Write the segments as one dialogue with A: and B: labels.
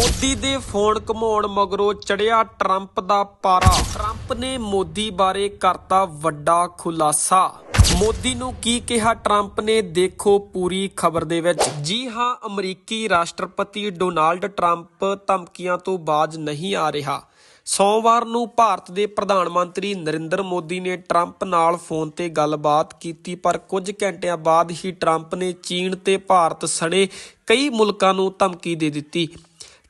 A: ਮੋਦੀ ਦੇ ਫੋਨ ਘਮਾਉਣ ਮਗਰੋਂ ਚੜਿਆ ਟਰੰਪ ਦਾ ਪਾਰਾ। ਟਰੰਪ ਨੇ ਮੋਦੀ ਬਾਰੇ ਕਰਤਾ ਵੱਡਾ ਖੁਲਾਸਾ। ਮੋਦੀ ਨੂੰ ਕੀ ਕਿਹਾ? ਟਰੰਪ ਨੇ ਦੇਖੋ ਪੂਰੀ ਖਬਰ ਦੇ ਵਿੱਚ। ਜੀ ਹਾਂ, ਅਮਰੀਕੀ ਰਾਸ਼ਟਰਪਤੀ ਡੋਨਾਲਡ ਟਰੰਪ ਧਮਕੀਆਂ ਤੋਂ ਬਾਜ ਨਹੀਂ ਆ ਰਿਹਾ। ਸੋਮਵਾਰ ਨੂੰ ਭਾਰਤ ਦੇ ਪ੍ਰਧਾਨ ਮੰਤਰੀ ਨਰਿੰਦਰ ਮੋਦੀ ਨੇ ਟਰੰਪ ਨਾਲ ਫੋਨ ਤੇ ਗੱਲਬਾਤ ਕੀਤੀ, ਪਰ ਕੁਝ ਘੰਟਿਆਂ ਬਾਅਦ ਹੀ ਟਰੰਪ ਨੇ ਚੀਨ ਤੇ ਭਾਰਤ ਸਣੇ ਕਈ ਮੁਲਕਾਂ ਨੂੰ ਧਮਕੀ ਦੇ ਦਿੱਤੀ।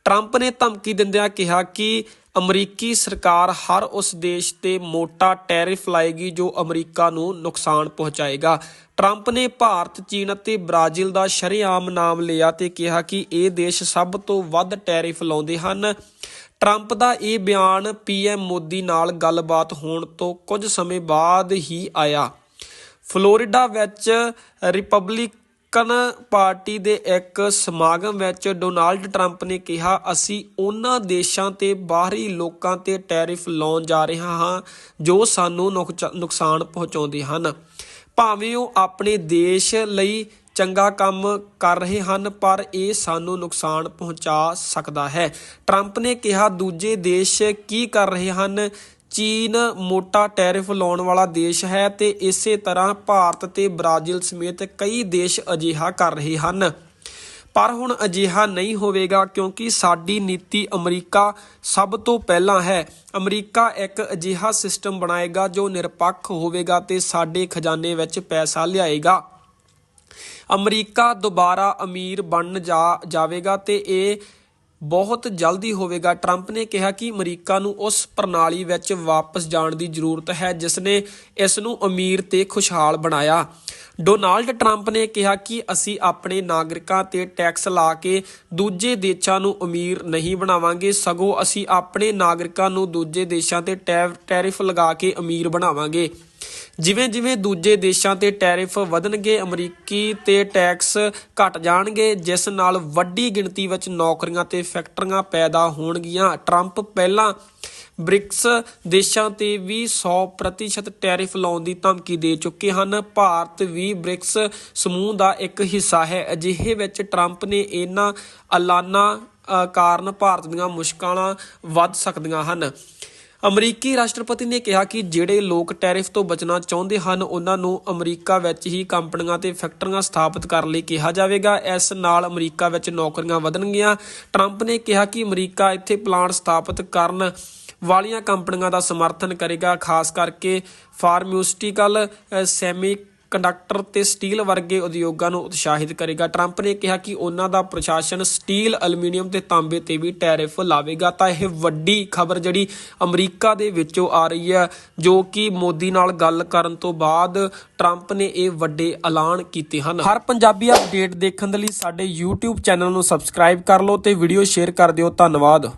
A: ਟਰੰਪ ਨੇ ਧਮਕੀ ਦਿੰਦਿਆਂ ਕਿਹਾ ਕਿ ਅਮਰੀਕੀ ਸਰਕਾਰ ਹਰ ਉਸ ਦੇਸ਼ ਤੇ ਮੋਟਾ ਟੈਰਿਫ ਲਾਏਗੀ ਜੋ ਅਮਰੀਕਾ ਨੂੰ ਨੁਕਸਾਨ ਪਹੁੰਚਾਏਗਾ। ਟਰੰਪ ਨੇ ਭਾਰਤ, ਚੀਨ ਅਤੇ ਬ੍ਰਾਜ਼ੀਲ ਦਾ ਸ਼ਰੇਆਮ ਨਾਮ ਲਿਆ ਤੇ ਕਿਹਾ ਕਿ ਇਹ ਦੇਸ਼ ਸਭ ਤੋਂ ਵੱਧ ਟੈਰਿਫ ਲਾਉਂਦੇ ਹਨ। ਟਰੰਪ ਦਾ ਇਹ ਬਿਆਨ ਪੀਐਮ ਮੋਦੀ ਨਾਲ ਗੱਲਬਾਤ ਹੋਣ ਤੋਂ ਕੁਝ ਸਮੇਂ ਬਾਅਦ ਹੀ ਆਇਆ। ਫਲੋਰੀਡਾ ਵਿੱਚ ਰਿਪਬਲਿਕ ਰਿਪਬਲਿਕਨ ਪਾਰਟੀ ਦੇ ਇੱਕ ਸਮਾਗਮ ਵਿੱਚ ਡੋਨਾਲਡ ਟਰੰਪ ਨੇ ਕਿਹਾ, ਅਸੀਂ ਉਹਨਾਂ ਦੇਸ਼ਾਂ ਤੇ ਬਾਹਰੀ ਲੋਕਾਂ ਤੇ ਟੈਰਿਫ ਲਾਉਣ ਜਾ ਰਹੇ ਹਾਂ, ਜੋ ਸਾਨੂੰ ਨੁਕਚ- ਨੁਕਸਾਨ ਪਹੁੰਚਾਉਂਦੇ ਹਨ। ਭਾਵੇਂ ਉਹ ਆਪਣੇ ਦੇਸ਼ ਲਈ ਚੰਗਾ ਕੰਮ ਕਰ ਰਹੇ ਹਨ, ਪਰ ਇਹ ਸਾਨੂੰ ਨੁਕਸਾਨ ਪਹੁੰਚਾ ਸਕਦਾ ਹੈ। ਟਰੰਪ ਨੇ ਕਿਹਾ, ਦੂਜੇ ਦੇਸ਼ ਕੀ ਕਰ ਰਹੇ ਹਨ ਚੀਨ ਮੋਟਾ ਟੈਰਿਫ ਲਾਉਣ ਵਾਲਾ ਦੇਸ਼ ਹੈ ਤੇ ਇਸੇ ਤਰ੍ਹਾਂ ਭਾਰਤ ਤੇ ਬ੍ਰਾਜ਼ੀਲ ਸਮੇਤ ਕਈ ਦੇਸ਼ ਅਜਿਹਾ ਕਰ ਰਹੇ ਹਨ। ਪਰ ਹੁਣ ਅਜਿਹਾ ਨਹੀਂ ਹੋਵੇਗਾ ਕਿਉਂਕਿ ਸਾਡੀ ਨੀਤੀ ਅਮਰੀਕਾ ਸਭ ਤੋਂ ਪਹਿਲਾਂ ਹੈ। ਅਮਰੀਕਾ ਇੱਕ ਅਜਿਹਾ ਸਿਸਟਮ ਬਣਾਏਗਾ ਜੋ ਨਿਰਪੱਖ ਹੋਵੇਗਾ ਤੇ ਸਾਡੇ ਖਜ਼ਾਨੇ ਵਿੱਚ ਪੈਸਾ ਲਿਆਏਗਾ। ਅਮਰੀਕਾ ਦੁਬਾਰਾ ਅਮੀਰ ਬਣ ਜਾਵੇਗਾ ਤੇ ਇਹ ਬਹੁਤ ਜਲਦੀ ਹੋਵੇਗਾ। ਟਰੰਪ ਨੇ ਕਿਹਾ ਕਿ ਅਮਰੀਕਾ ਨੂੰ ਉਸ ਪ੍ਰਣਾਲੀ ਵਿੱਚ ਵਾਪਸ ਜਾਣ ਦੀ ਜ਼ਰੂਰਤ ਹੈ ਜਿਸ ਨੇ ਇਸ ਨੂੰ ਅਮੀਰ ਤੇ ਖੁਸ਼ਹਾਲ ਬਣਾਇਆ। ਡੋਨਾਲਡ ਟਰੰਪ ਨੇ ਕਿਹਾ ਕਿ ਅਸੀਂ ਆਪਣੇ ਨਾਗਰਿਕਾਂ ਤੇ ਟੈਕਸ ਲਾ ਕੇ ਦੂਜੇ ਦੇਸ਼ਾਂ ਨੂੰ ਅਮੀਰ ਨਹੀਂ ਬਣਾਵਾਂਗੇ, ਸਗੋਂ ਅਸੀਂ ਆਪਣੇ ਨਾਗਰਿਕਾਂ ਨੂੰ ਦੂਜੇ ਦੇਸ਼ਾਂ ਤੇ ਟੈਰ- ਟੈਰਿਫ ਲਗਾ ਕੇ ਅਮੀਰ ਬਣਾਵਾਂਗੇ। ਜਿਵੇਂ ਜਿਵੇਂ ਦੂਜੇ ਦੇਸ਼ਾਂ ਤੇ ਟੈਰਿਫ ਵਧਣਗੇ, ਅਮਰੀਕੀ ਤੇ ਟੈਕਸ ਘਟ ਜਾਣਗੇ, ਜਿਸ ਨਾਲ ਵੱਡੀ ਗਿਣਤੀ ਵਿੱਚ ਨੌਕਰੀਆਂ ਤੇ ਫੈਕਟਰੀਆਂ ਪੈਦਾ ਹੋਣਗੀਆਂ। ਟਰੰਪ ਪਹਿਲਾਂ ਬ੍ਰਿਕਸ ਦੇਸ਼ਾਂ ਤੇ ਵੀ 100% ਟੈਰਿਫ ਲਾਉਣ ਦੀ ਧਮਕੀ ਦੇ ਚੁੱਕੇ ਹਨ। ਭਾਰਤ ਵੀ ਬ੍ਰਿਕਸ ਸਮੂਹ ਦਾ ਇੱਕ ਹਿੱਸਾ ਹੈ। ਅਜਿਹੇ ਵਿੱਚ ਟਰੰਪ ਨੇ ਇਹਨਾਂ ਐਲਾਨਾਂ ਕਾਰਨ ਭਾਰਤ ਦੀਆਂ ਮੁਸ਼ਕਲਾਂ ਵੱਧ ਸਕਦੀਆਂ ਹਨ। ਅਮਰੀਕੀ ਰਾਸ਼ਟਰਪਤੀ ਨੇ ਕਿਹਾ ਕਿ ਜਿਹੜੇ ਲੋਕ ਟੈਰਿਫ ਤੋਂ ਬਚਣਾ ਚਾਹੁੰਦੇ ਹਨ, ਉਹਨਾਂ ਨੂੰ ਅਮਰੀਕਾ ਵਿੱਚ ਹੀ ਕੰਪਨੀਆਂ ਤੇ ਫੈਕਟਰੀਆਂ ਸਥਾਪਿਤ ਕਰਨ ਲਈ ਕਿਹਾ ਜਾਵੇਗਾ। ਇਸ ਨਾਲ ਅਮਰੀਕਾ ਵਿੱਚ ਨੌਕਰੀਆਂ ਵਧਣਗੀਆਂ। ਟਰੰਪ ਨੇ ਕਿਹਾ ਕਿ ਅਮਰੀਕਾ ਇੱਥੇ ਪਲਾਂਟ ਸਥਾਪਿਤ ਕਰਨ ਵਾਲੀਆਂ ਕੰਪਨੀਆਂ ਦਾ ਸਮਰਥਨ ਕਰੇਗਾ, ਖਾਸ ਕਰਕੇ ਫਾਰਮਾਸਿਊਟੀਕਲ ਸੈਮੀ ਕੰਡਕਟਰ ਤੇ ਸਟੀਲ ਵਰਗੇ ਉਦਯੋਗਾਂ ਨੂੰ ਉਤਸ਼ਾਹਿਤ ਕਰੇਗਾ। ਟਰੰਪ ਨੇ ਕਿਹਾ ਕਿ ਉਹਨਾਂ ਦਾ ਪ੍ਰਸ਼ਾਸਨ ਸਟੀਲ ਐਲੂਮੀਨੀਅਮ ਤੇ ਤਾਂਬੇ ਤੇ ਵੀ ਟੈਰਿਫ ਲਾਵੇਗਾ। ਤਾਂ ਇਹ ਵੱਡੀ ਖਬਰ ਜਿਹੜੀ ਅਮਰੀਕਾ ਦੇ ਵਿੱਚੋਂ ਆ ਰਹੀ ਹੈ, ਜੋ ਕਿ ਮੋਦੀ ਨਾਲ ਗੱਲ ਕਰਨ ਤੋਂ ਬਾਅਦ ਟਰੰਪ ਨੇ ਇਹ ਵੱਡੇ ਐਲਾਨ ਕੀਤੇ ਹਨ। ਹਰ ਪੰਜਾਬੀ ਅਪਡੇਟ ਦੇਖਣ ਦੇ ਲਈ ਸਾਡੇ YouTube ਚੈਨਲ ਨੂੰ ਸਬਸਕ੍ਰਾਈਬ ਕਰ ਲਓ ਤੇ ਵੀਡੀਓ ਸ਼ੇਅਰ ਕਰ ਦਿਓ। ਧੰਨਵਾਦ।